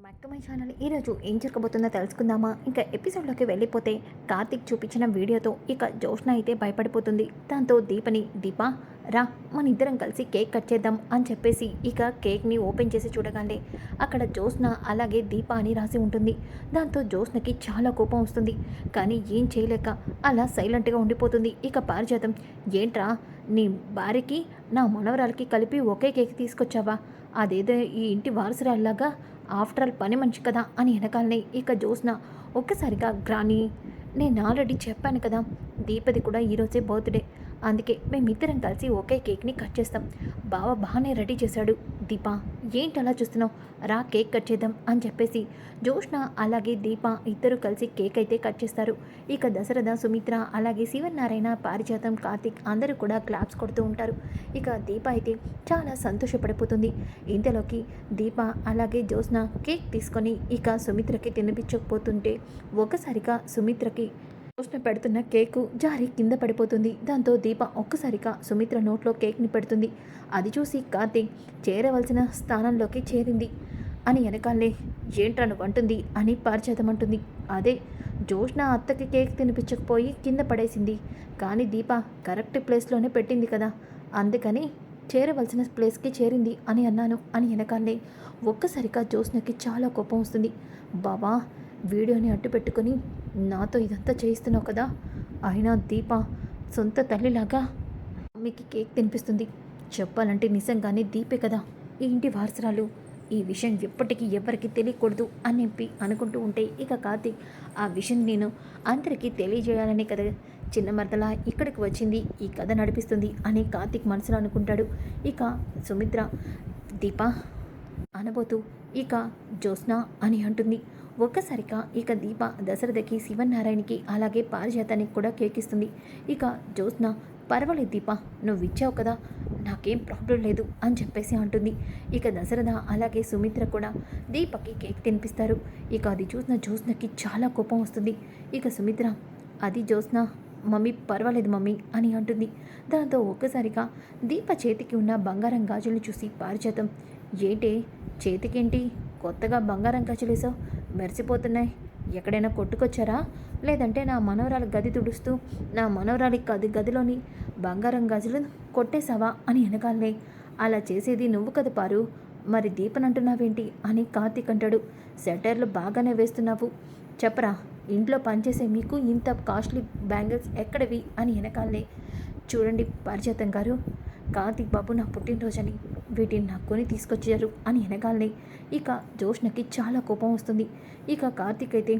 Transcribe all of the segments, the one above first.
Welcome back to my channel ఈరోజు ఏం జరగబోతుందో తెలుసుకుందామా? ఇంకా ఎపిసోడ్లోకి వెళ్ళిపోతే కార్తిక్ చూపించిన వీడియోతో ఇక జోష్న అయితే భయపడిపోతుంది. దాంతో దీపని దీప రా మన ఇద్దరం కలిసి కేక్ కట్ చేద్దాం అని చెప్పేసి ఇక కేక్ని ఓపెన్ చేసి చూడగానే అక్కడ జోష్న అలాగే దీప అని రాసి ఉంటుంది. దాంతో జోష్నకి చాలా కోపం వస్తుంది. కానీ ఏం చేయలేక అలా సైలెంట్గా ఉండిపోతుంది. ఇక పారిజాతం ఏంట్రా నీ భార్యకి నా మనవరాలకి కలిపి ఒకే కేక్ తీసుకొచ్చావా? అదేదో ఈ ఇంటి వారసురాల్లాగా ఆఫ్టర్ ఆల్ పని మంచి కదా అని వెనకాలనే ఇక జోస్న ఒక్కసారిగా గ్రాని నేను ఆల్రెడీ చెప్పాను కదా దీపది కూడా ఈరోజే బర్త్డే. అందుకే మేమిద్దరం కలిసి ఒకే కేక్ని కట్ చేస్తాం. బావ బాగానే రెడీ చేశాడు. దీప ఏంటి అలా చూస్తున్నావు? రా కేక్ కట్ చేద్దాం అని చెప్పేసి జోష్ణ అలాగే దీప ఇద్దరు కలిసి కేక్ అయితే కట్ చేస్తారు. ఇక దశరథ సుమిత్ర అలాగే శివనారాయణ పారిజాతం కార్తిక్ అందరూ కూడా క్లాప్స్ కొడుతూ ఉంటారు. ఇక దీప అయితే చాలా సంతోషపడిపోతుంది. ఇంతలోకి దీప అలాగే జోష్ణ కేక్ తీసుకొని ఇక సుమిత్రకి తినిపించకపోతుంటే ఒకసారిగా సుమిత్రకి జోష్న పెడుతున్న కేకు జారి కింద పడిపోతుంది. దాంతో దీప ఒక్కసారిగా సుమిత్ర నోట్లో కేక్ని పెడుతుంది. అది చూసి కార్తీక్ చేరవలసిన స్థానంలోకి చేరింది. అని వెనకాలే ఏంట్రా అంటుంది. అని పారిచేతమంటుంది అదే జోష్న అత్తకి కేక్ తినిపించకపోయి కింద పడేసింది. కానీ దీప కరెక్ట్ ప్లేస్లోనే పెట్టింది కదా. అందుకని చేరవలసిన ప్లేస్కి చేరింది అని అన్నాను. అని వెనకాలే ఒక్కసారిగా జోష్నకి చాలా కోపం వస్తుంది. బాబా వీడియోని అడ్డు పెట్టుకొని నాతో ఇదంతా చేయిస్తున్నావు కదా? అయినా దీప సొంత తల్లిలాగా మీకు కేక్ తినిపిస్తుంది. చెప్పాలంటే నిజంగానే దీపే కదా? ఈ ఇంటి వారసురాలు. ఈ విషయం ఎప్పటికీ ఎవరికి తెలియకూడదు అని చెప్పి అనుకుంటూ ఉంటే ఇక కార్తీక్ ఆ విషయం నేను అందరికీ తెలియజేయాలనే కదా? చిన్న మరదల ఇక్కడికి వచ్చింది ఈ కథ నడిపిస్తుంది అని కార్తీక్ మనసులో అనుకుంటాడు. ఇక సుమిత్ర దీప అనబోతూ ఇక జ్యోత్స్న అని అంటుంది. ఒక్కసారిగా ఇక దీప దశరథకి శివనారాయణకి అలాగే పారిజాతానికి కూడా కేక్ ఇస్తుంది ఇక జ్యోత్స్న పర్వాలేదు దీప నువ్వు ఇచ్చావు కదా నాకేం ప్రాబ్లం లేదు అని చెప్పేసి అంటుంది. ఇక దశరథ అలాగే సుమిత్ర కూడా దీపకి కేక్ తినిపిస్తారు. ఇక అది చూసిన జ్యోత్స్నకి చాలా కోపం వస్తుంది. ఇక సుమిత్ర అది జ్యోత్స్న మమ్మీ పర్వాలేదు మమ్మీ అని అంటుంది. దాంతో ఒక్కసారిగా దీప చేతికి ఉన్న బంగారం గాజులు చూసి పారిజాతం. ఏంటి చేతికేంటి? కొత్తగా బంగారం గాజులేసావు మెరిసిపోతున్నాయి. ఎక్కడైనా కొట్టుకొచ్చారా? లేదంటే నా మనవరాలు గది తుడుస్తూ నా మనవరాలి గది గదిలోని బంగారం గజులు కొట్టేశావా అని వెనకాలనే అలా చేసేది నువ్వు కదా పారు. మరి దీపన్ అంటున్నావేంటి? అని కార్తీక్ అంటాడు. సెటర్లు బాగానే వేస్తున్నావు. చెప్పరా ఇంట్లో పనిచేసే మీకు ఇంత కాస్ట్లీ బ్యాంగిల్స్ ఎక్కడవి? అని వెనకాలనే చూడండి పరిచేతం గారు కార్తీక్ బాబు నా పుట్టినరోజని వీటిని నాకు కొని తీసుకొచ్చారు అని ఎనగాలని ఇక జోష్నకి చాలా కోపం వస్తుంది. ఇక కార్తీక్ అయితే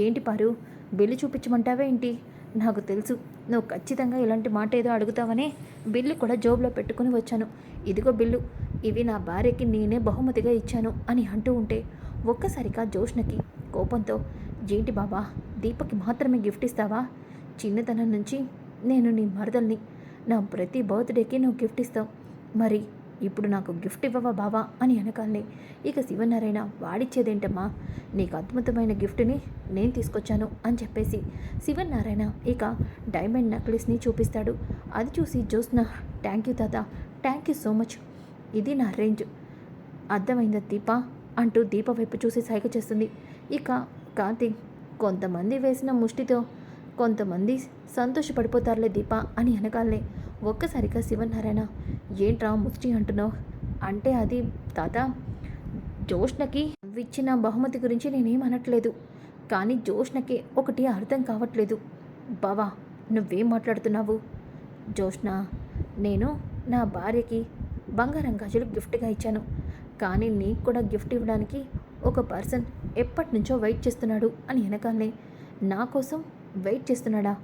ఏంటి పారు? బిల్లు చూపించమంటావే ఏంటి? నాకు తెలుసు. నువ్వు ఖచ్చితంగా ఇలాంటి మాట ఏదో అడుగుతావనే బిల్లు కూడా జోబులో పెట్టుకుని వచ్చాను. ఇదిగో బిల్లు ఇవి నా భార్యకి నేనే బహుమతిగా ఇచ్చాను అని అంటూ ఉంటే ఒక్కసారిగా జోష్నకి కోపంతో ఏంటి బాబా దీపకి మాత్రమే గిఫ్ట్ ఇస్తావా? చిన్నతనం నుంచి నేను నీ మరదల్ని నా ప్రతి బర్త్డేకి నువ్వు గిఫ్ట్ ఇస్తావు. మరి ఇప్పుడు నాకు గిఫ్ట్ ఇవ్వవా బావా అని అనకాలనే ఇక శివనారాయణ వాడిచ్చేదేంటమ్మా? నీకు అద్భుతమైన గిఫ్ట్ని నేను తీసుకొచ్చాను అని చెప్పేసి శివనారాయణ ఇక డైమండ్ నెక్లెస్ని చూపిస్తాడు. అది చూసి జ్యోత్స్న థ్యాంక్ యూ తాత థ్యాంక్ యూ సో మచ్. ఇది నా రేంజ్. అర్థమైందా దీప? అంటూ దీప వైపు చూసి సైగ చేస్తుంది. ఇక కార్తీక్ కొంతమంది వేసిన ముష్టితో కొంతమంది సంతోషపడిపోతారులే దీప అని అనగాలనే ఒక్కసారిగా శివనారాయణ ఏంట్రా ముష్టి అంటున్నావు? అంటే అది తాత జోష్నకి ఇచ్చిన బహుమతి గురించి నేనేం అనట్లేదు. కానీ జోష్నకి ఒకటి అర్థం కావట్లేదు. బావా నువ్వేం మాట్లాడుతున్నావు? జోష్న నేను నా భార్యకి బంగారం గాజులు గిఫ్ట్గా ఇచ్చాను. కానీ నీకు కూడా గిఫ్ట్ ఇవ్వడానికి ఒక పర్సన్ ఎప్పటి నుంచో వెయిట్ చేస్తున్నాడు అని వెనకాలనే నా కోసం వెయిట్ చేస్తున్నాడా?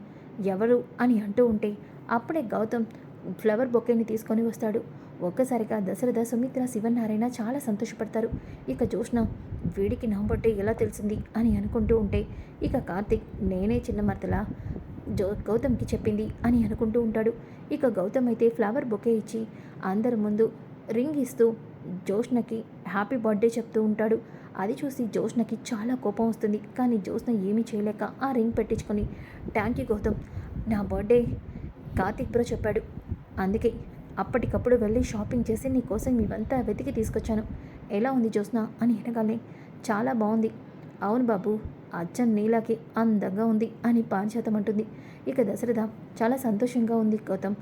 ఎవరు? అని అంటూ ఉంటే అప్పుడే గౌతమ్ ఫ్లవర్ బొకేని తీసుకొని వస్తాడు. ఒక్కసారిగా దశరథ సుమిత్ర శివనారాయణ చాలా సంతోషపడతారు. ఇక జోష్న వీడికి నవ్వబట్టే ఎలా తెలిసింది అని అనుకుంటూ ఉంటే ఇక కార్తిక్ నేనే చిన్న మరతలా జో గౌతమ్కి చెప్పింది అని అనుకుంటూ ఉంటాడు. ఇక గౌతమ్ అయితే ఫ్లవర్ బొకే ఇచ్చి అందరి ముందు రింగ్ ఇస్తూ జోష్నకి హ్యాపీ బర్త్డే చెప్తూ ఉంటాడు. అది చూసి జోష్నకి చాలా కోపం వస్తుంది. కానీ జోష్న ఏమీ చేయలేక ఆ రింగ్ పెట్టించుకొని థ్యాంక్ యూ గౌతమ్ నా బర్త్డే కార్తీక్ బ్రో చెప్పాడు. అందుకే అప్పటికప్పుడు వెళ్ళి షాపింగ్ చేసి నీ కోసం ఇవంతా వెతికి తీసుకొచ్చాను. ఎలా ఉంది జోస్న అని అనగానే చాలా బాగుంది. అవును బాబు అచ్చం నీలాకి అందంగా ఉంది అని పారిజాతం అంటుంది. ఇక దశరథ చాలా సంతోషంగా ఉంది గౌతమ్.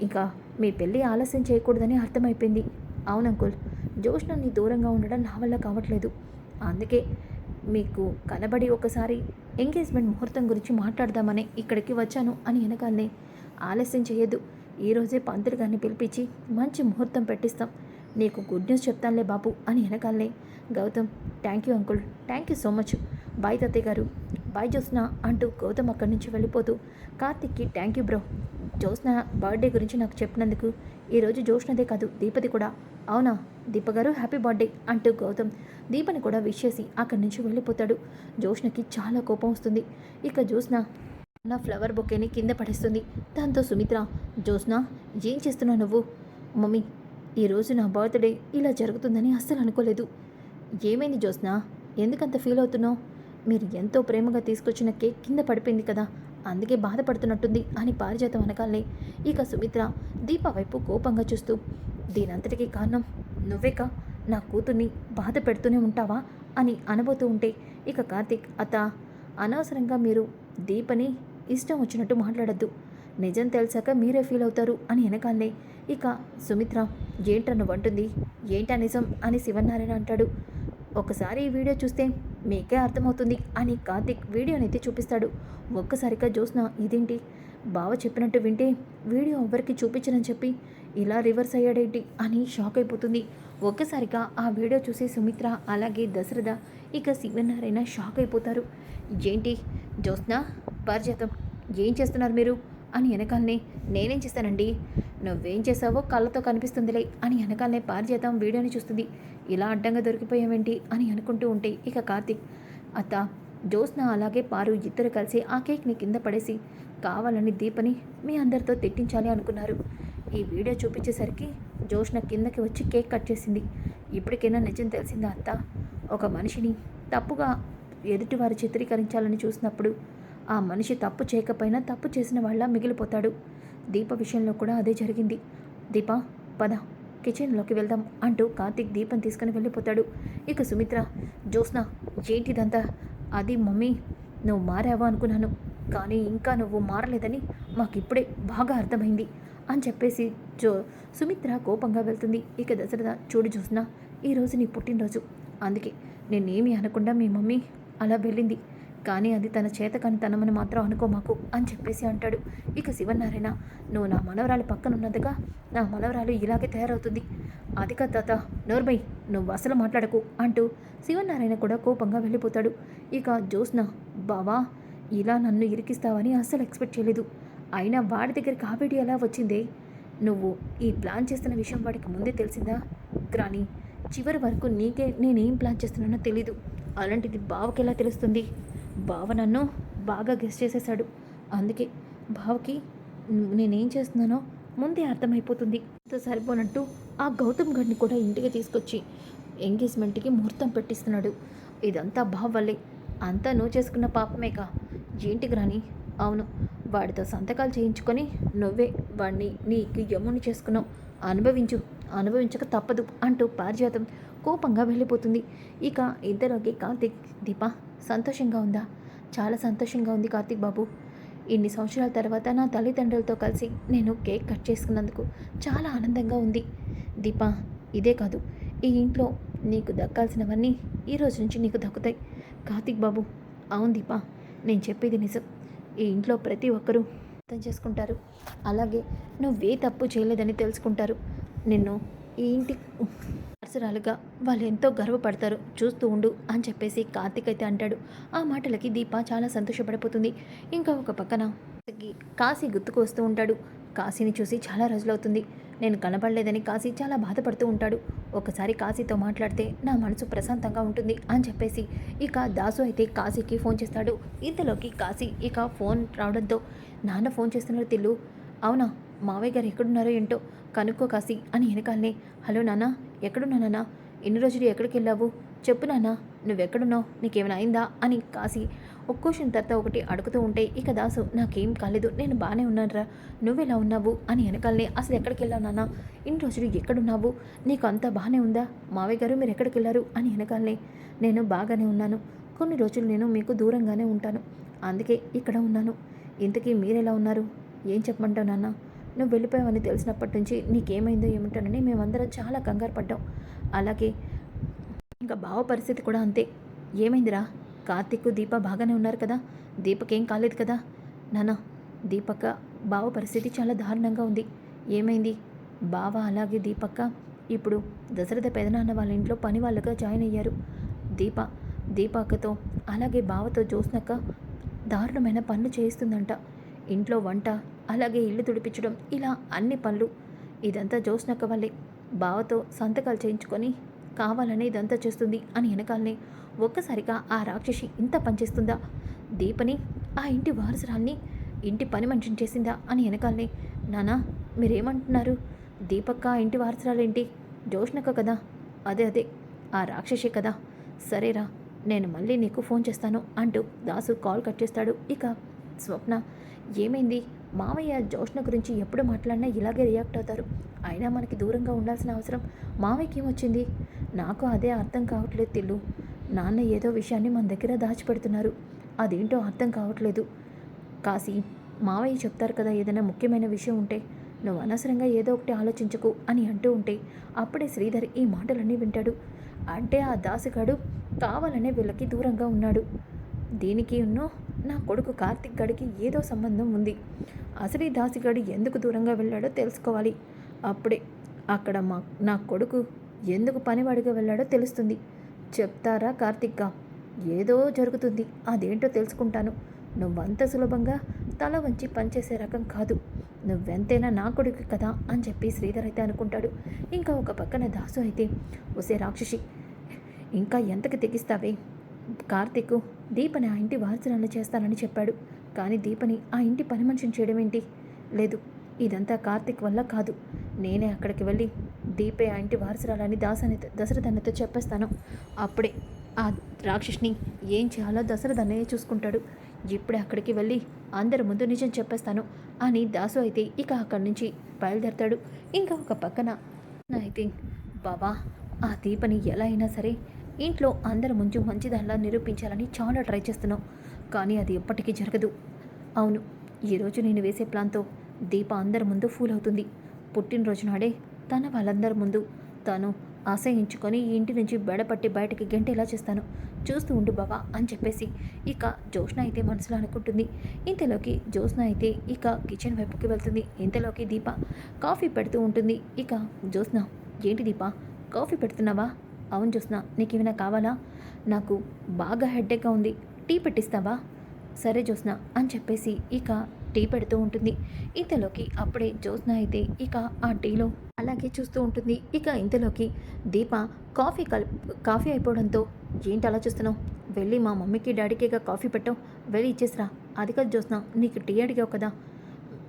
ఇంకా మీ పెళ్ళి ఆలస్యం చేయకూడదని అర్థమైపోయింది. అవును అంకుల్ జోష్నని దూరంగా ఉండడం నా వల్ల కావట్లేదు. అందుకే మీకు కనబడి ఒకసారి ఎంగేజ్మెంట్ ముహూర్తం గురించి మాట్లాడదామని ఇక్కడికి వచ్చాను అని వెనకాలనే ఆలస్యం చేయొద్దు. ఈరోజే పంతులు గారిని పిలిపించి మంచి ముహూర్తం పెట్టిస్తాం. నీకు గుడ్ న్యూస్ చెప్తానులే బాబు అని వెనకాలనే Gautam thank you uncle thank you so much bye తాతయ్య గారు. బాయ్ జ్యోత్స్న అంటూ గౌతమ్ అక్కడి నుంచి వెళ్ళిపోతూ కార్తిక్కి thank you bro Jyotsna birthday గురించి నాకు చెప్పినందుకు ఈరోజు జ్యోత్స్నదే కాదు దీపది కూడా. అవునా? దీప గారు హ్యాపీ బర్త్డే అంటూ గౌతమ్ దీపని కూడా విష్ చేసి అక్కడి నుంచి వెళ్ళిపోతాడు. జ్యోత్స్నకి చాలా కోపం వస్తుంది. ఇక జ్యోత్స్న నా ఫ్లవర్ బొకేని కింద పడేస్తుంది. దాంతో సుమిత్ర జ్యోత్స్న ఏం చేస్తున్నావు నువ్వు? మమ్మీ ఈరోజు నా బర్త్డే. ఇలా జరుగుతుందని అస్సలు అనుకోలేదు. ఏమైంది జ్యోత్స్న? ఎందుకంత ఫీల్ అవుతున్నావు? మీరు ఎంతో ప్రేమగా తీసుకొచ్చిన కేక్ కింద పడిపోయింది కదా. అందుకే బాధపడుతున్నట్టుంది అని పారిజాతం అనగానే ఇక సుమిత్ర దీప వైపు కోపంగా చూస్తూ దీనంతటికీ కారణం నువ్వేక? నా కూతుర్ని బాధ పెడుతూనే ఉంటావా? అని అనబోతూ ఉంటే ఇక కార్తీక్ అత అనవసరంగా మీరు దీపని ఇష్టం వచ్చినట్టు మాట్లాడద్దు. నిజం తెలిసాక మీరే ఫీల్ అవుతారు అని వెనకాలనే. ఇక సుమిత్ర ఏంట్రా నువ్వు అంటుంది? ఏంటా నిజం? అని శివనారాయణ అంటాడు. ఒకసారి ఈ వీడియో చూస్తే మీకే అర్థమవుతుంది అని కార్తిక్ వీడియోనైతే చూపిస్తాడు. ఒక్కసారిగా చూసిన ఇదేంటి? బావ చెప్పినట్టు వింటే వీడియో ఎవరికి చూపించనని చెప్పి ఇలా రివర్స్ అయ్యాడేంటి? అని షాక్ అయిపోతుంది. ఒక్కసారిగా ఆ వీడియో చూసి సుమిత్ర అలాగే దశరథ ఇక శివనారాయణ షాక్ అయిపోతారు. ఏంటి? జ్యోత్స్న పారిజాతం ఏం చేస్తున్నారు మీరు? అని వెనకాలనే నేనేం చేస్తానండి? నువ్వేం చేసావో కళ్ళతో కనిపిస్తుందిలే అని వెనకాలనే పారిజాతం వీడియోని చూస్తుంది. ఇలా అడ్డంగా దొరికిపోయావేంటి? అని అనుకుంటూ ఉంటే ఇక కార్తీక్ అత్త జ్యోత్స్న అలాగే పారు ఇద్దరు కలిసి ఆ కేక్ని కింద పడేసి కావాలని దీపని మీ అందరితో తిట్టించాలి అనుకున్నారు. ఈ వీడియో చూపించేసరికి జోష్న కిందకి వచ్చి కేక్ కట్ చేసింది. ఇప్పటికైనా నిజం తెలిసిందా అత్త? ఒక మనిషిని తప్పుగా ఎదుటివారు చిత్రీకరించాలని చూసినప్పుడు ఆ మనిషి తప్పు చేయకపోయినా తప్పు చేసిన వాళ్ళ మిగిలిపోతాడు. దీప విషయంలో కూడా అదే జరిగింది. దీప పద కిచెన్లోకి వెళ్దాం అంటూ కార్తీక్ దీపం తీసుకుని వెళ్ళిపోతాడు. ఇక సుమిత్ర జ్యోత్స్న ఏంటిదంతా? అది మమ్మీ నువ్వు మారావా అనుకున్నాను. కానీ ఇంకా నువ్వు మారలేదని మాకు ఇప్పుడే బాగా అర్థమైంది అని చెప్పేసి జో సుమిత్ర కోపంగా వెళ్తుంది. ఇక దశరథ చూడు చూసిన ఈరోజు నీ పుట్టినరోజు. అందుకే నేనేమి అనకుండా మీ మమ్మీ అలా వెళ్ళింది. కానీ అది తన చేతకాని తనమని మాత్రం అనుకో మాకు అని చెప్పేసి అంటాడు. ఇక శివనారాయణ నువ్వు నా మనవరాలు పక్కన ఉన్నదిగా నా మనవరాలు ఇలాగే తయారవుతుంది. అది కాదు తాత నోర్మై నువ్వు అసలు మాట్లాడకు అంటూ శివనారాయణ కూడా కోపంగా వెళ్ళిపోతాడు. ఇక జ్యోత్స్న బావా ఇలా నన్ను ఇరికిస్తావని అస్సలు ఎక్స్పెక్ట్ చేయలేదు. అయినా వాడి దగ్గరికి ఆ ఎలా వచ్చిందే? నువ్వు ఈ ప్లాన్ చేస్తున్న విషయం వాడికి ముందే తెలిసిందా? కానీ చివరి వరకు నీకే నేనేం ప్లాన్ చేస్తున్నానో తెలీదు. అలాంటిది బావకి ఎలా తెలుస్తుంది? బావ నన్ను బాగా గెస్ట్ చేసేసాడు అందుకే బావకి నేనేం చేస్తున్నానో ముందే అర్థమైపోతుంది. అంత సరిపోనట్టు ఆ గౌతమ్ గడిని కూడా ఇంటికి తీసుకొచ్చి ఎంగేజ్మెంట్కి ముహూర్తం పెట్టిస్తున్నాడు. ఇదంతా బావ వల్లే. అంతా నువ్వు చేసుకున్న పాపమేక ఏంటికి రాని అవును వాడితో సంతకాలు చేయించుకొని నువ్వే వాడిని నీకు యముని చేసుకున్నావు. అనుభవించు. అనుభవించక తప్పదు అంటూ పారిజాతం కోపంగా వెళ్ళిపోతుంది. ఇక ఇద్దరికి కార్తిక్ దీప సంతోషంగా ఉందా? చాలా సంతోషంగా ఉంది కార్తిక్ బాబు. ఇన్ని సంవత్సరాల తర్వాత నా తల్లిదండ్రులతో కలిసి నేను కేక్ కట్ చేసుకున్నందుకు చాలా ఆనందంగా ఉంది. దీప ఇదే కాదు. ఈ ఇంట్లో నీకు దక్కాల్సినవన్నీ ఈ రోజు నుంచి నీకు దక్కుతాయి. కార్తిక్ బాబు అవును దీప నేను చెప్పేది నిజం. ఈ ఇంట్లో ప్రతి ఒక్కరూ అర్థం చేసుకుంటారు. అలాగే నువ్వే తప్పు చేయలేదని తెలుసుకుంటారు. నిన్ను ఈ ఇంటి అవసరాలుగా వాళ్ళు ఎంతో గర్వపడతారు. చూస్తూ ఉండు అని చెప్పేసి కార్తీక్ అయితే అంటాడు. ఆ మాటలకి దీప చాలా సంతోషపడిపోతుంది. ఇంకా ఒక పక్కన కాశీ గుర్తుకు వస్తూ ఉంటాడు. కాశీని చూసి చాలా రోజులవుతుంది. నేను కనపడలేదని కాశీ చాలా బాధపడుతూ ఉంటాడు. ఒకసారి కాశీతో మాట్లాడితే నా మనసు ప్రశాంతంగా ఉంటుంది అని చెప్పేసి ఇక దాసు అయితే కాశీకి ఫోన్ చేస్తాడు. ఇంతలోకి కాశీ ఇక ఫోన్ రావడంతో నాన్న ఫోన్ చేస్తున్నాడు తిల్లు. అవునా? మావయ్య గారు ఎక్కడున్నారో ఏంటో కనుక్కో కాసి అని వెనకాలనే. హలో నాన్న ఎక్కడున్నా నాన్న? ఎన్ని రోజులు ఎక్కడికి వెళ్ళావు? చెప్పు నాన్న నువ్వెక్కడున్నావు? నీకేమైనా అయిందా? అని కాసి ఒక క్వశ్చన్ తర్వాత ఒకటి అడుగుతూ ఉంటే ఇక దాసు నాకేం కాలేదు నేను బాగానే ఉన్నానురా నువ్వెలా ఉన్నావు? అని వెనకాలనే అసలు ఎక్కడికి వెళ్ళావు నాన్న? ఇన్ని రోజులు ఎక్కడున్నావు? నీకు అంతా బాగానే ఉందా? మావయ్య గారు మీరు ఎక్కడికి వెళ్ళారు? అని వెనకాలనే నేను బాగానే ఉన్నాను. కొన్ని రోజులు నేను మీకు దూరంగానే ఉంటాను. అందుకే ఇక్కడ ఉన్నాను. ఇంతకీ మీరెలా ఉన్నారు? ఏం చెప్పమంటావు నాన్న? నువ్వు వెళ్ళిపోయావని తెలిసినప్పటి నుంచి నీకేమైందో ఏమిటోనని మేమందరం చాలా కంగారు పడ్డాం. అలాగే ఇంకా బావ పరిస్థితి కూడా అంతే. ఏమైందిరా? కార్తీక్ దీప బాగానే ఉన్నారు కదా? దీపకేం కాలేదు కదా? నానా దీపక్క బావ పరిస్థితి చాలా దారుణంగా ఉంది. ఏమైంది? బావ అలాగే దీపక్క ఇప్పుడు దశరథ పెదనాన్న వాళ్ళ ఇంట్లో పని వాళ్ళుగా జాయిన్ అయ్యారు. దీప దీపక్కతో అలాగే బావతో చూసినాక దారుణమైన పనులు చేయిస్తుందంట. ఇంట్లో వంట అలాగే ఇల్లు తుడిపించడం ఇలా అన్ని పనులు. ఇదంతా జోస్నక్క వల్లే. బావతో సంతకాలు చేయించుకొని కావాలని ఇదంతా చేస్తుంది అని వెనకాలనే ఒక్కసారిగా ఆ రాక్షసి ఇంత పనిచేస్తుందా దీపని ఆ ఇంటి వారసురాల్ని ఇంటి పని మనిషిని చేసిందా అని వెనకాలనే. నానా మీరేమంటున్నారు? దీపక్క ఇంటి వారసురాలేంటి? జోష్నక్క కదా? అదే అదే. ఆ రాక్షసే కదా. సరేరా నేను మళ్ళీ నీకు ఫోన్ చేస్తాను అంటూ దాసు కాల్ కట్ చేస్తాడు. ఇక స్వప్న ఏమైంది? మావయ్య జోష్ణ గురించి ఎప్పుడు మాట్లాడినా ఇలాగే రియాక్ట్ అవుతారు. అయినా మనకి దూరంగా ఉండాల్సిన అవసరం మావయ్యకి ఏమొచ్చింది నాకు అదే అర్థం కావట్లేదు తిల్లు. నాన్న ఏదో విషయాన్ని మన దగ్గర దాచిపెడుతున్నారు. అదేంటో అర్థం కావట్లేదు. కాశీ మావయ్య చెప్తారు కదా ఏదైనా ముఖ్యమైన విషయం ఉంటే నువ్వు అనవసరంగా ఏదో ఒకటి ఆలోచించకు అని అంటూ ఉంటే అప్పుడే శ్రీధర్ ఈ మాటలన్నీ వింటాడు. అంటే ఆ దాసుగాడు కావాలనే వీళ్ళకి దూరంగా ఉన్నాడు. దీనికి ఉన్నో నా కొడుకు కార్తిక్ గడికి ఏదో సంబంధం ఉంది. అసలు ఈ దాసిగాడు ఎందుకు దూరంగా వెళ్ళాడో తెలుసుకోవాలి. అప్పుడే అక్కడ మా నా కొడుకు ఎందుకు పనివాడిగా వెళ్ళాడో తెలుస్తుంది. చెప్తారా కార్తిక్గా? ఏదో జరుగుతుంది. అదేంటో తెలుసుకుంటాను. నువ్వంత సులభంగా తల వంచి పనిచేసే రకం కాదు. నువ్వెంతైనా నా కొడుకు కదా అని చెప్పి శ్రీధర్ అయితే అనుకుంటాడు. ఇంకా ఒక పక్కన దాసు అయితే ఒసే రాక్షసి ఇంకా ఎంతకి తెగిస్తావే? కార్తిక్ దీపని ఆ ఇంటి వారసురాలు చేస్తానని చెప్పాడు. కానీ దీపని ఆ ఇంటి పని మనిషిని చేయడం ఏంటి లేదు ఇదంతా కార్తీక్ వల్ల కాదు. నేనే అక్కడికి వెళ్ళి దీపే ఆ ఇంటి వారసురాలని దాసని దశరథన్నతో చెప్పేస్తాను. అప్పుడే ఆ రాక్షసుని ఏం చేయాలో దశరథన్నయ్య చూసుకుంటాడు. ఇప్పుడే అక్కడికి వెళ్ళి అందరి ముందు నిజం చెప్పేస్తాను అని దాసు అయితే ఇక అక్కడి నుంచి బయలుదేరతాడు. ఇంకా ఒక పక్కన అయితే బాబా ఆ దీపని ఎలా అయినా సరే ఇంట్లో అందరి ముందు మంచిదానిలా నిరూపించాలని చాలా ట్రై చేస్తున్నావు కానీ అది ఎప్పటికీ జరగదు. అవును ఈరోజు నేను వేసే ప్లాన్తో దీప అందరి ముందు ఫూల్ అవుతుంది. పుట్టినరోజు నాడే తన వాళ్ళందరి ముందు. తను ఆశయించుకొని ఈ ఇంటి నుంచి బెడపట్టి బయటకి గెంటేలా చేస్తాను. చూస్తూ ఉండు బావా అని చెప్పేసి ఇక జోష్న అయితే మనసులో అనుకుంటుంది. ఇంతలోకి జోష్న అయితే ఇక కిచెన్ వైపుకి వెళ్తుంది. ఇంతలోకి దీప కాఫీ పెడుతూ ఉంటుంది. ఇక జోష్న ఏంటి దీప కాఫీ పెడుతున్నావా? అవును చూసినా నీకు ఏమైనా కావాలా? నాకు బాగా హెడ్డేక్గా ఉంది. టీ పెట్టిస్తావా? సరే జ్యోత్స్న అని చెప్పేసి ఇక టీ పెడుతూ ఉంటుంది. ఇంతలోకి అప్పుడే జ్యోత్స్న అయితే ఇక ఆ టీలో అలాగే చూస్తూ ఉంటుంది. ఇక ఇంతలోకి దీప కాఫీ కల్ కాఫీ అయిపోవడంతో ఏంటి అలా చూస్తున్నావు? వెళ్ళి మా మమ్మీకి డాడీకిగా కాఫీ పెట్టావు వెళ్ళి ఇచ్చేసిరా. అది కాదు జ్యోత్స్న నీకు టీ అడిగావు కదా.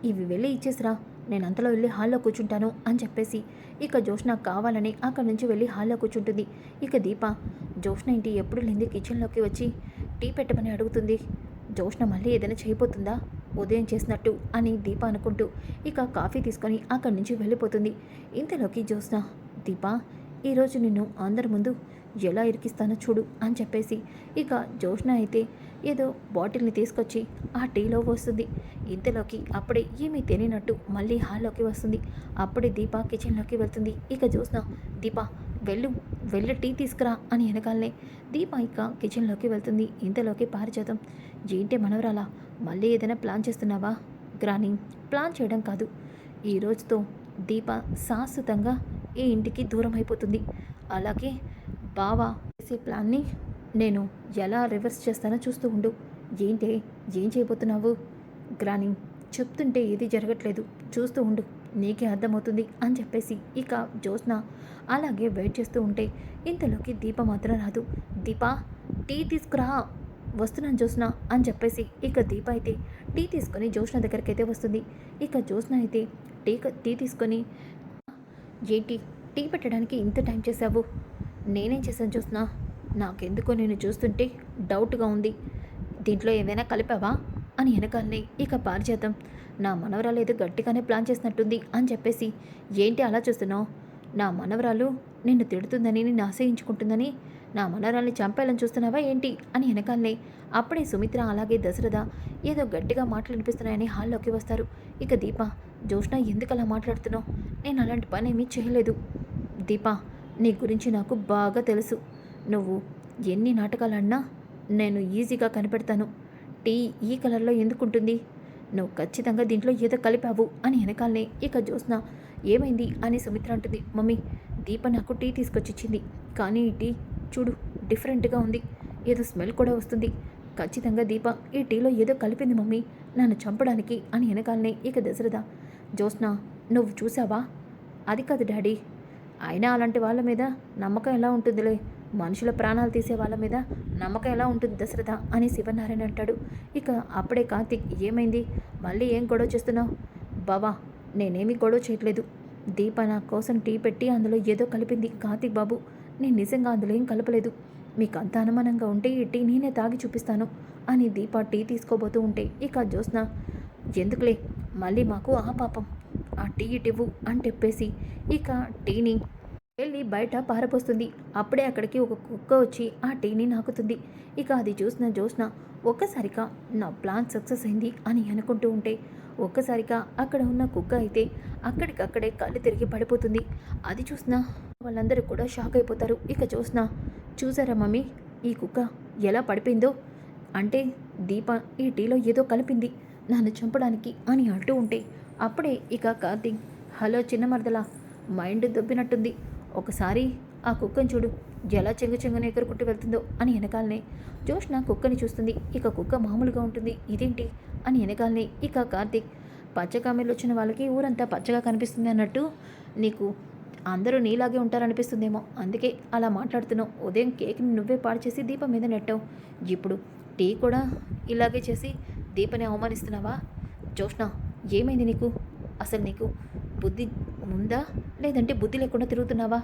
ఇవి వెళ్ళి ఇచ్చేసిరా. నేను అంతలో వెళ్ళి హాల్లో కూర్చుంటాను అని చెప్పేసి. ఇక జోష్న కావాలని అక్కడి నుంచి వెళ్ళి హాల్లో కూర్చుంటుంది. ఇక దీప జోష్న ఇంటి ఎప్పుడు లేని కిచెన్లోకి వచ్చి టీ పెట్టమని అడుగుతుంది. జోష్న మళ్ళీ ఏదైనా చేయబోతుందా? ఉదయం చేసినట్టు అని దీప అనుకుంటూ ఇక కాఫీ తీసుకొని అక్కడి నుంచి వెళ్ళిపోతుంది. ఇంతలోకి జోష్న దీప ఈరోజు నిన్ను అందరి ముందు ఎలా ఇరికిస్తానో చూడు అని చెప్పేసి ఇక జోష్న అయితే ఏదో బాటిల్ని తీసుకొచ్చి ఆ టీలో వస్తుంది ఇంతలోకి అప్పుడే ఏమీ తెలియనట్టు మళ్ళీ హాల్లోకి వస్తుంది. అప్పుడే దీప కిచెన్లోకి వెళ్తుంది. ఇక చూసిన దీప వెళ్ళు వెళ్ళి టీ తీసుకురా అని వెనకాలనే దీప ఇక కిచెన్లోకి వెళ్తుంది. ఇంతలోకి పారిజాతం ఏంటి మనవరాలా? మళ్ళీ ఏదైనా ప్లాన్ చేస్తున్నావా? గ్రాని ప్లాన్ చేయడం కాదు. ఈ రోజుతో దీప శాశ్వతంగా ఈ ఇంటికి దూరం అయిపోతుంది అలాగే బావా చేసే ప్లాన్ని నేను ఎలా రివర్స్ చేస్తానో చూస్తూ ఉండు. ఏంటి? ఏం చేయబోతున్నావు? గ్రాని చెప్తుంటే ఏది జరగట్లేదు. చూస్తూ ఉండు. నీకే అర్థమవుతుంది అని చెప్పేసి ఇక జ్యోత్స్న అలాగే వెయిట్ చేస్తూ ఉంటే ఇంతలోకి దీప మాత్రం రాదు. దీప టీ తీసుకురా. వస్తున్నాను జ్యోత్స్న అని చెప్పేసి ఇక దీప అయితే టీ తీసుకొని జ్యోత్స్న దగ్గరికి అయితే వస్తుంది. ఇక జ్యోత్స్న అయితే టీ టీ తీసుకొని ఏంటి? టీ పెట్టడానికి ఇంత టైం చేసావు నేనేం చేశాను చూస్తున్నా నాకెందుకో నేను చూస్తుంటే డౌట్గా ఉంది. దీంట్లో ఏమైనా కలిపావా? అని వెనకాలనే ఇక పారిజాతం. నా మనవరాలు ఏదో గట్టిగానే ప్లాన్ చేసినట్టుంది అని చెప్పేసి ఏంటి అలా చూస్తున్నావు? నా మనవరాలు నిన్ను తిడుతుందని నిన్ను ఆశ్రయించుకుంటుందని నా మనవరాల్ని చంపేయాలని చూస్తున్నావా ఏంటి? అని వెనకాలనే అప్పుడే సుమిత్ర అలాగే దశరథ ఏదో గట్టిగా మాటలు వినిపిస్తున్నాయని హాల్లోకి వస్తారు. ఇక దీప జోష్నా ఎందుకు అలా మాట్లాడుతున్నావు? నేను అలాంటి పని ఏమీ చేయలేదు. దీప నీ గురించి నాకు బాగా తెలుసు. నువ్వు ఎన్ని నాటకాలు నేను ఈజీగా కనిపెడతాను. టీ ఈ కలర్లో ఎందుకుంటుంది? నువ్వు ఖచ్చితంగా దీంట్లో ఏదో కలిపావు అని వెనకాలనే ఇక జ్యోత్స్న ఏమైంది అని సుమిత్ర అంటుంది. మమ్మీ దీప నాకు టీ తీసుకొచ్చి ఇచ్చింది కానీ ఈ టీ చూడు డిఫరెంట్గా ఉంది. ఏదో స్మెల్ కూడా వస్తుంది. ఖచ్చితంగా దీప ఈ టీలో ఏదో కలిపింది మమ్మీ. నన్ను చంపడానికి అని వెనకాలనే ఇక దశరథ జ్యోత్స్న నువ్వు చూసావా అది కాదు డాడీ. అయినా అలాంటి వాళ్ళ మీద నమ్మకం ఎలా ఉంటుందిలే? మనుషుల ప్రాణాలు తీసే వాళ్ళ మీద నమ్మకం ఎలా ఉంటుంది దశరథ అని శివనారాయణ అంటాడు. ఇక అప్పుడే కార్తిక్ ఏమైంది? మళ్ళీ ఏం గొడవ చేస్తున్నావు? బావా నేనేమి గొడవ చేయట్లేదు. దీప నా కోసం టీ పెట్టి అందులో ఏదో కలిపింది. కార్తిక్ బాబు నేను నిజంగా అందులో ఏం కలపలేదు. మీకు అంత అనుమానంగా ఉంటే ఈ టీ నేనే తాగి చూపిస్తాను అని దీప టీ తీసుకోబోతూ ఉంటే ఇక జ్యోత్స్న ఎందుకులే? మళ్ళీ మాకు ఆ పాపం. ఆ టీ ఇటివ్వు అని చెప్పేసి ఇక టీని వెళ్ళి బయట పారపోస్తుంది అప్పుడే అక్కడికి ఒక కుక్క వచ్చి ఆ టీని నాకుతుంది. ఇక అది చూసిన జోస్న ఒక్కసారిగా నా ప్లాన్ సక్సెస్ అయింది అని అనుకుంటూ ఉంటే ఒక్కసారిగా అక్కడ ఉన్న కుక్క అయితే అక్కడికక్కడే కళ్ళు తిరిగి పడిపోతుంది. అది చూసిన వాళ్ళందరూ కూడా షాక్ అయిపోతారు. ఇక చూసిన చూసారా మమ్మీ ఈ కుక్క ఎలా పడిపోయిందో? అంటే దీప ఈ టీలో ఏదో కలిపింది నన్ను చంపడానికి అని అంటూ ఉంటే అప్పుడే ఇక కార్తీక్ హలో చిన్న మరదలా మైండ్ దొబ్బినట్టుంది. ఒకసారి ఆ కుక్కను చూడు ఎలా చెంగు చెంగున ఎగురుకుంటూ వెళ్తుందో అని వెనకాలనే. జోష్న కుక్కని చూస్తుంది. ఇక కుక్క మామూలుగా ఉంటుంది. ఇదేంటి? అని వెనకాలనే. ఇక కార్తీక్ పచ్చకామెలు వచ్చిన వాళ్ళకి ఊరంతా పచ్చగా కనిపిస్తుంది అన్నట్టు నీకు అందరూ నీలాగే ఉంటారనిపిస్తుందేమో. అందుకే అలా మాట్లాడుతున్నావు. ఉదయం కేక్ని నువ్వే పాడు చేసి దీపం మీద నెట్టావు. ఇప్పుడు టీ కూడా ఇలాగే చేసి దీపని అవమానిస్తున్నావా? జోష్ణ ఏమైంది నీకు? అసలు నీకు బుద్ధి ఉందా? లేదంటే బుద్ధి లేకుండా తిరుగుతున్నావా?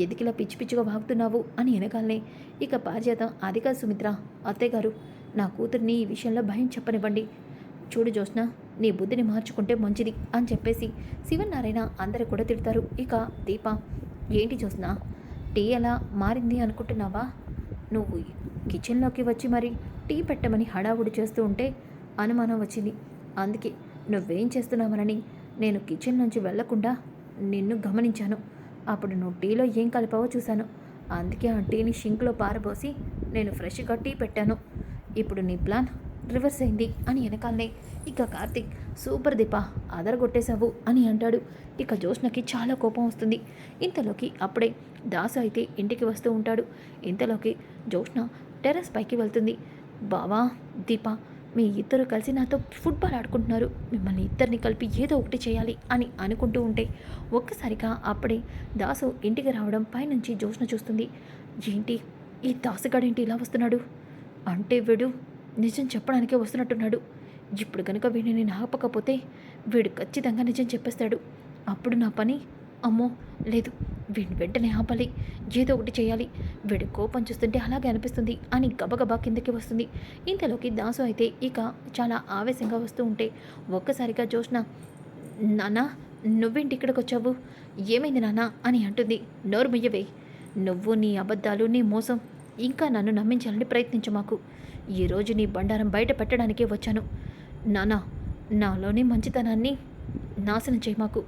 ఎదికిలా పిచ్చి పిచ్చిగా వాగుతున్నావు అని వెనకాలనే ఇక పారిజాతం అది కాదు సుమిత్ర అత్తయ్య గారు నా కూతుర్ని ఈ విషయంలో భయం చెప్పనివ్వండి. చూడు జోష్న నీ బుద్ధిని మార్చుకుంటే మంచిది అని చెప్పేసి శివనారాయణ అందరూ కూడా తిడతారు. ఇక దీప ఏంటి జోష్న టీ ఎలా మారింది అనుకుంటున్నావా? నువ్వు కిచెన్లోకి వచ్చి మరి టీ పెట్టమని హడావుడి చేస్తూ ఉంటే అనుమానం వచ్చింది. అందుకే నువ్వేం చేస్తున్నావనని నేను కిచెన్ నుంచి వెళ్ళకుండా నిన్ను గమనించాను. అప్పుడు నువ్వు టీలో ఏం కలిపావో చూశాను. అందుకే ఆ టీని షింక్లో పారబోసి నేను ఫ్రెష్గా టీ పెట్టాను. ఇప్పుడు నీ ప్లాన్ రివర్స్ అయింది అని వెనకాలనే. ఇక కార్తీక్ సూపర్ దీపా అదరగొట్టేశావు అని అంటాడు. ఇక జోష్నకి చాలా కోపం వస్తుంది. ఇంతలోకి అప్పుడే దాసు అయితే ఇంటికి వస్తూ ఉంటాడు. ఇంతలోకి జోష్న టెర్రస్ పైకి వెళ్తుంది. బావా దీప మీ ఇద్దరు కలిసి నాతో ఫుట్బాల్ ఆడుకుంటున్నారు. మిమ్మల్ని ఇద్దరిని కలిపి ఏదో ఒకటి చేయాలి అని అనుకుంటూ ఉంటే ఒక్కసారిగా అప్పుడే దాసు ఇంటికి రావడం పైనుంచి జోష్న చూస్తుంది. ఏంటి? ఈ దాసుగాడేంటి ఇలా వస్తున్నాడు? అంటే వీడు నిజం చెప్పడానికే వస్తున్నట్టున్నాడు. ఇప్పుడు కనుక వీడిని నేను ఆపకపోతే వీడు ఖచ్చితంగా నిజం చెప్పేస్తాడు. అప్పుడు నా పని అమ్మో లేదు. వీడిని వెంటనే ఆపాలి. ఏదో ఒకటి చేయాలి. వీడి కోపం చూస్తుంటే అలాగే అనిపిస్తుంది. అని గబగబా కిందకి వస్తుంది. ఇంతలోకి దాసు అయితే ఇక చాలా ఆవేశంగా వస్తూ ఉంటే ఒక్కసారిగా జోష్న నానా నువ్వేంటి ఇక్కడికి వచ్చావు? ఏమైంది నానా అని అంటుంది. నోరు ముయ్యవే. నువ్వు నీ అబద్ధాలు నీ మోసం ఇంకా నన్ను నమ్మించాలని ప్రయత్నించు మాకు. ఈరోజు నీ బండారం బయట పెట్టడానికే వచ్చాను. నానా నాలోని మంచితనాన్ని నాశనం చేయి మాకు.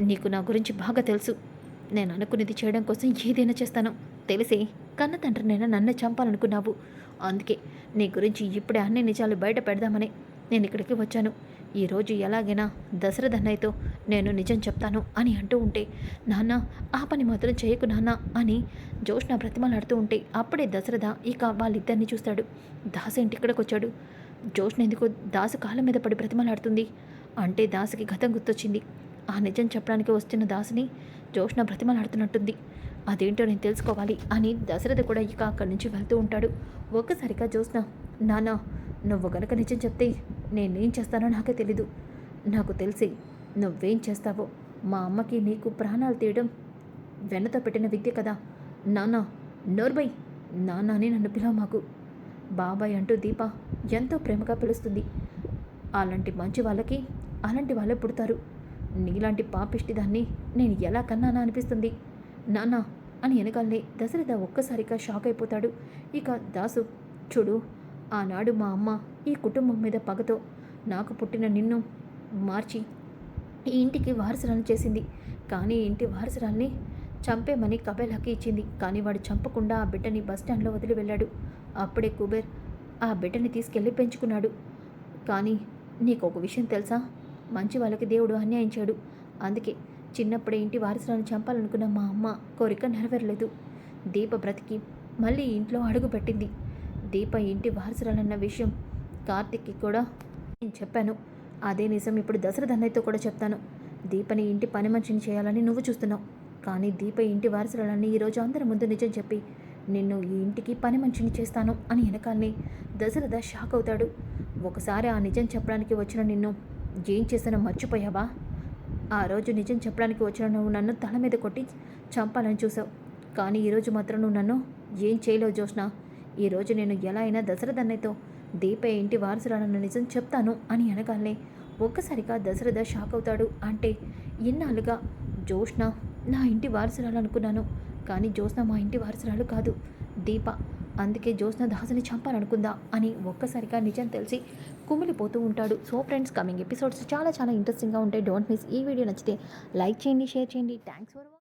నీకు నా గురించి బాగా తెలుసు. నేను అనుకున్నది చేయడం కోసం ఏదైనా చేస్తాను. తెలిసి కన్న తండ్రినైనా నన్ను చంపాలనుకున్నావు. అందుకే నీ గురించి ఇప్పుడే అన్ని నిజాలు బయట పెడదామని నేను ఇక్కడికి వచ్చాను. ఈరోజు ఎలాగైనా దశరథ అన్నయ్యతో నేను నిజం చెప్తాను అని అంటూ ఉంటే నాన్న ఆ పని మాత్రం చేయకు నాన్న అని జోష్ణ బ్రతిమలాడుతూ ఉంటే అప్పుడే దశరథ ఇక వాళ్ళిద్దరిని చూస్తాడు. దాసు ఇంటి ఇక్కడికి వచ్చాడు జోష్ణ ఎందుకు దాసు కాళ్ళ మీద పడి బ్రతిమలాడుతుంది. అంటే దాసుకి గతం గుర్తొచ్చింది. ఆ నిజం చెప్పడానికి వస్తున్న దాసుని జోష్న బ్రతిమలాడుతున్నట్టుంది. అదేంటో నేను తెలుసుకోవాలి అని దశరథ కూడా ఇక అక్కడి నుంచి వెళ్తూ ఉంటాడు. ఒక్కసారిగా జోష్న నాన్న నువ్వు గనక నిజం చెప్తే నేనేం చేస్తానో నాకే తెలీదు. నాకు తెలిసి నువ్వేం చేస్తావో మా అమ్మకి నీకు ప్రాణాలు తీయడం వెన్నతో పెట్టిన విద్య కదా. నాన్న నోర్బై నాన్న అని నన్ను పిలవ మాకు. బాబాయ్ అంటూ దీప ఎంతో ప్రేమగా పిలుస్తుంది. అలాంటి మంచి వాళ్ళకి అలాంటి వాళ్ళే పుడతారు. నీలాంటి పాపిష్టి దాన్ని నేను ఎలా కన్నానా అనిపిస్తుంది? నాన్న అని వెనకాలనే దశరథ ఒక్కసారిగా షాక్ అయిపోతాడు. ఇక దాసు చూడు ఆనాడు మా అమ్మ ఈ కుటుంబం మీద పగతో నాకు పుట్టిన నిన్ను మార్చి ఈ ఇంటికి వారసురాలు చేసింది. కానీ ఇంటి వారసురాల్ని చంపేమని కబేలాకి ఇచ్చింది. కానీ వాడు చంపకుండా ఆ బిడ్డని బస్టాండ్లో వదిలి వెళ్ళాడు. అప్పుడే కుబేర్ ఆ బిడ్డని తీసుకెళ్ళి పెంచుకున్నాడు. కానీ నీకు ఒక విషయం తెలుసా? మంచి వాళ్ళకి దేవుడు అన్యాయం చేయడు అందుకే చిన్నప్పుడే ఇంటి వారసులను చంపాలనుకున్న మా అమ్మ కోరిక నెరవేరలేదు. దీప బ్రతికి మళ్ళీ ఇంట్లో అడుగు పెట్టింది. దీప ఇంటి వారసురాలన్న విషయం కార్తిక్కి కూడా నేను చెప్పాను. అదే నిజం ఇప్పుడు దశరథ అన్నయ్యతో కూడా చెప్తాను. దీపని ఇంటి పని మనిషిని చేయాలని నువ్వు చూస్తున్నావు. కానీ దీప ఇంటి వారసురాలని ఈరోజు అందరి ముందు నిజం చెప్పి నిన్ను ఈ ఇంటికి పని మనిషిని చేస్తాను అని వెనకాలని దశరథ షాక్ అవుతాడు. ఒకసారి ఆ నిజం చెప్పడానికి వచ్చిన నిన్ను ఏం చేసినా మర్చిపోయావా? ఆ రోజు నిజం చెప్పడానికి వచ్చిన నువ్వు నన్ను తల మీద కొట్టి చంపాలని చూసావు కానీ ఈరోజు మాత్రం నువ్వు నన్ను ఏం చేయలేవు జోష్న ఈరోజు నేను ఎలా అయినా దశరథ అన్నయ్యతో దీప ఇంటి వారసురాలన్న నిజం చెప్తాను అని అనగానే ఒక్కసారిగా దశరథ షాక్ అవుతాడు. అంటే ఇన్నాళ్ళుగా జోష్న నా ఇంటి వారసురాలు అనుకున్నాను. కానీ జోష్న మా ఇంటి వారసురాలు కాదు. దీప అందుకే జోష్న దాసుని చంపాలనుకుందా అని ఒక్కసారిగా నిజం తెలిసి కుమిలిపోతూ ఉంటాడు. సో ఫ్రెండ్స్ కమింగ్ ఎపిసోడ్స్ చాలా చాలా ఇంట్రెస్టింగ్గా ఉంటాయి. డోంట్ మిస్ ఈ వీడియో నచ్చితే లైక్ చేయండి షేర్ చేయండి. Thanks for